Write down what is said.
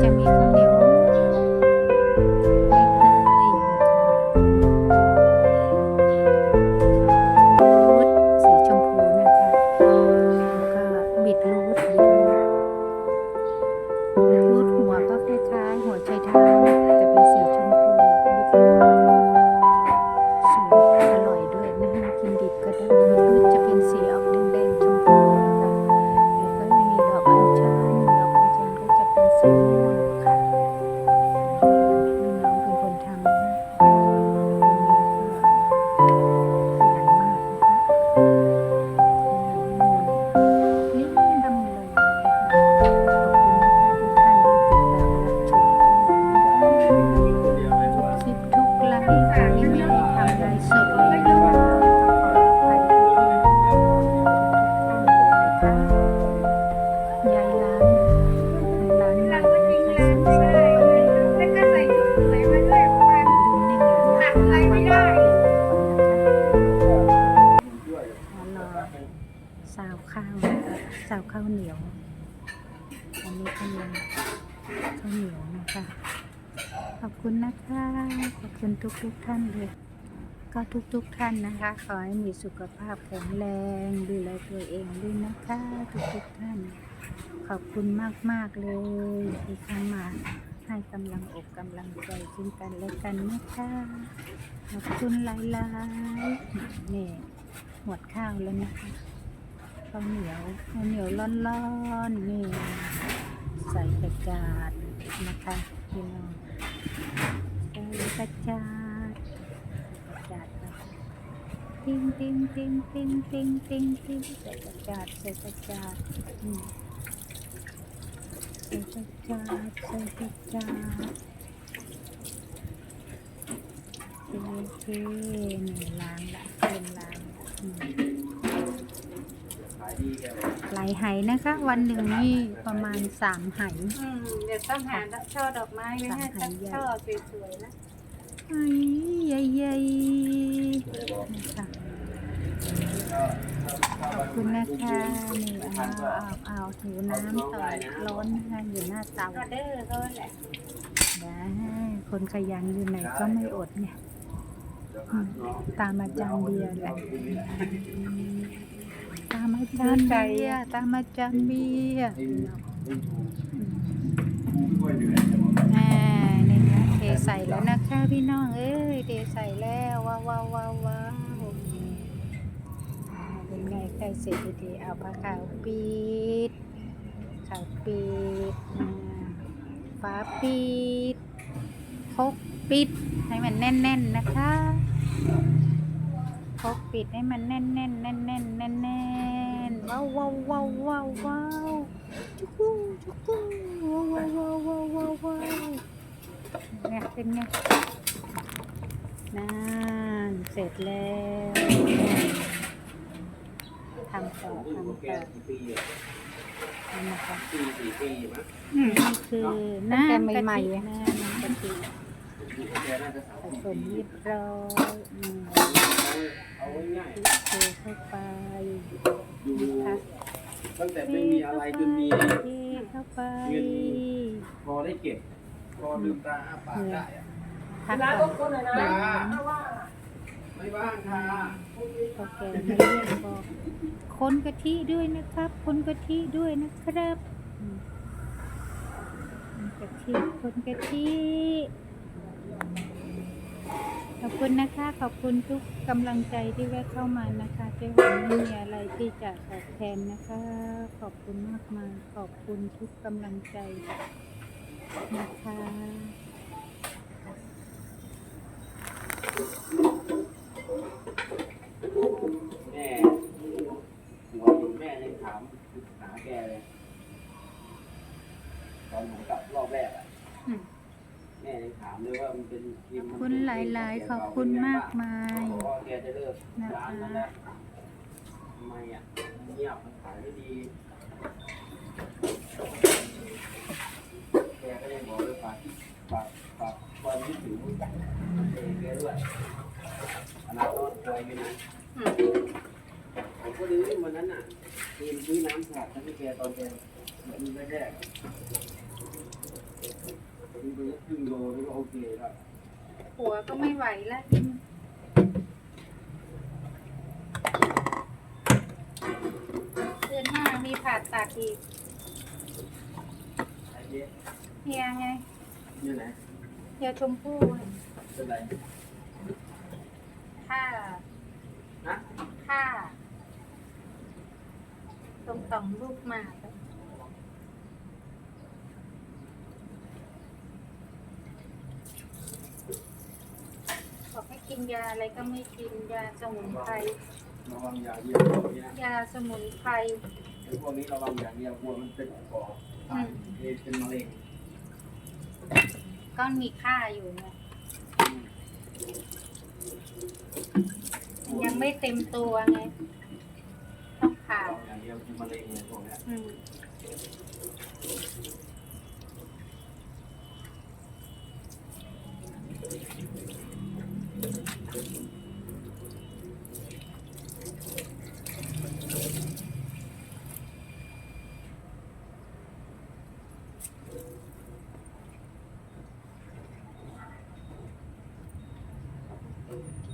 noche. สาวข้าวเหนียว อันนี้ข้าวเหนียวข้าวเหนียวนะคะ ขอบคุณนะคะ ขอบคุณทุกทุกๆท่านเลย ก็ทุกทุกๆท่านนะคะ ขอให้มีสุขภาพแข็งแรง ดูแลตัวเองด้วยนะคะ ทุกทุกๆท่าน ขอบคุณมากมากเลยที่เข้ามาให้กำลังอกกำลังใจซึ่งกันและกันนะคะ ขอบคุณหลายๆนี่หมดข้าวแล้วนะคะ ข้าวเหนียวข้าวเหนียวร้อนๆนี่ใส่กระจาดนะคะพี่น้องใส่กระจาดกระจาดติ้งติ้งติ้งติ้งติ้งติ้งติ้งใส่กระจาดใส่กระจาดใส่กระจาดใส่กระจาดโอเคหนึ่งล้านละเป็นล้านละอืม หลายไหนะคะ วันหนึ่งนี่ประมาณสามไหอืมเดี๋ยวต้องหาช่อดอกไม้ไว้ให้สักช่อสวยๆนะไอ้ใหญ่ใหญ่ๆนะคะขอบคุณนะคะนี่เอาเอาเอาถือน้ำต่อร้อนนะคะอยู่หน้าเตาก็เด้อก็แหละได้คนขยันอยู่ไหนก็ไม่อดเนี่ยอืมตามอาจารย์เบียร์แหละ ตามอาจารย์เบียร์ตามอาจารย์เบียร์อ่านี่นะเทใส่แล้วนะคะพี่น้องเอ้ยเทใส่แล้วว้าวว้าวว้าวว้าวอ่าเป็นไงใกล้เสร็จดีๆเอาผ้าขาวปิดขาวปิดอ่าปิดพกปิดให้มันแน่นๆนะคะพกปิดให้มันแน่นๆแน่นๆแน่นๆ ว้าวว้าวว้าวว้าวว้าวจุกกู้จุกกู้ว้าวว้าวว้าวว้าวว้าวเนี่ยเป็นไงนั่นเสร็จแล้วทำต่อทำแกต่อกี่ปีอะนี่นะคะปีสี่ปีมั้งนี่คือน้ำกะทิน้ำกะทิแกน่าจะสามผสิบสมปีเรียบร้อยอืมเอาง่ายเทเข้าไปๆ อยู่นะคะตั้งแต่ไม่มีอะไรจนมีเทเข้าไปพอได้เก็บ พอลืมตาอ้าปากได้อะพักก่อนจ้าไม่ว่างค่ะพอแกไม่เรียกบอกคนกะทิด้วยนะครับ คนกะทิด้วยนะครับอืมคนกะทิคนกะทิ ขอบคุณนะคะ ขอบคุณทุกกำลังใจที่แวะเข้ามานะคะเจ๊หวังไม่มีอะไรที่จะตอบแทนนะคะ ขอบคุณมากมายขอบคุณทุกกำลังใจนะคะ เองแกด้วยอนาคตไกลอยู่นะผมก็ลืมวันนั้นน่ะทีมซื้อน้ำสลัดให้แกตอนแกเหมือนแรกๆนี่ไปครึ่งโลนี่ก็โอเคแล้ว หัวก็ไม่ไหวแล้วเดือนหน้ามีผ่าตัดอีกไอ้เจ๊เฮียไงนี่ไหนเฮียชมพู่อะเป็นไรค่านะค่าตรงต่อมลูกหมากอะบอกให้กิน ยาอะไรก็ไม่กินยาสมุนไพรระวังอย่าเยี่ยมพวกนี้นะยาสมุนไพรไอ้พวกนี้ระวังอย่างเดียวกลัวมันเป็นก่อตายเอดเป็นมะเร็งก็มีค่าอยู่ไงยังไม่เต็มตัวไงต้องผ่าระวังอย่างเดียวคือมะเร็งเลยพวกเนี้ย อืม Amen.